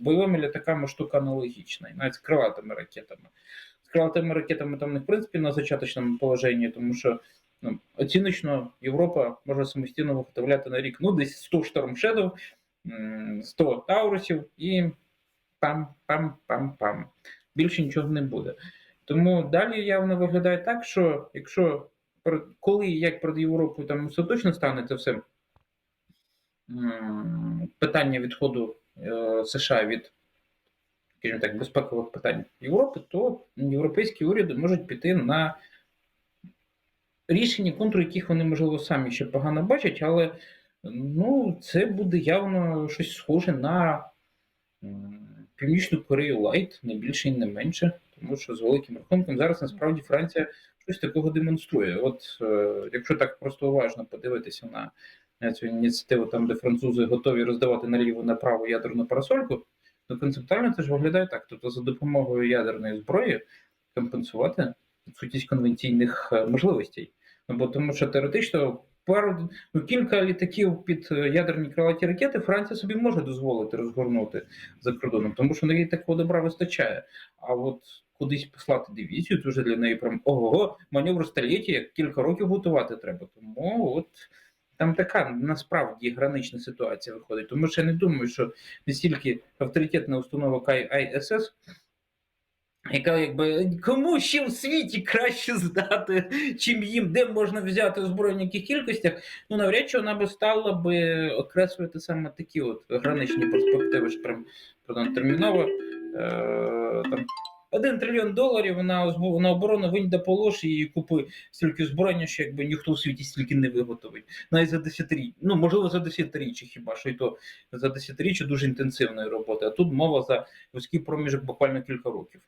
бойовими літаками штука аналогічна, і навіть з крилатими ракетами. З крилатими ракетами там не в принципі на зачаточному положенні, тому що ну, оціночно Європа може самостійно виготовляти на рік ну, десь 100 Storm Shadow, 100 Таурусів і пам-пам-пам-пам. Більше нічого не буде. Тому далі явно виглядає так, що якщо коли і як перед Європою там остаточно стане це все питання відходу США від, скажімо так, безпекових питань Європи, то європейські уряди можуть піти на рішення, контур яких вони, можливо, самі ще погано бачать, але ну, це буде явно щось схоже на Північну Корею Лайт, не більше і не менше, тому що з великим рахунком зараз насправді Франція щось такого демонструє. От е, якщо так просто уважно подивитися на цю ініціативу, там де французи готові роздавати наліво направо ядерну парасольку, то концептуально це ж виглядає так. Тобто за допомогою ядерної зброї компенсувати відсутність конвенційних е, можливостей. Ну, бо тому що теоретично пару ну, кілька літаків під е, ядерні крилаті ракети Франція собі може дозволити розгорнути за кордоном, тому що неї такого добра вистачає. А от кудись послати дивізію, це вже для неї прям ого, маневр століття, як кілька років готувати треба. Тому от там така насправді гранична ситуація виходить. Тому що я не думаю, що настільки авторитетна установа ISS, яка якби кому ще в світі краще здати, чим їм, де можна взяти озброєння в яких кількостях, ну навряд чи вона би стала би окреслювати саме такі от граничні перспективи, що прям прям терміново. Е, там, один трильйон доларів на, на оборону винь да полож і купи стільки озброєння, що якби ніхто в світі стільки не виготовить. Навіть за десятиріччя, Ну, можливо, за десятиріччя хіба що й то за десятиріччя дуже інтенсивної роботи. А тут мова за вузький проміжок буквально кілька років.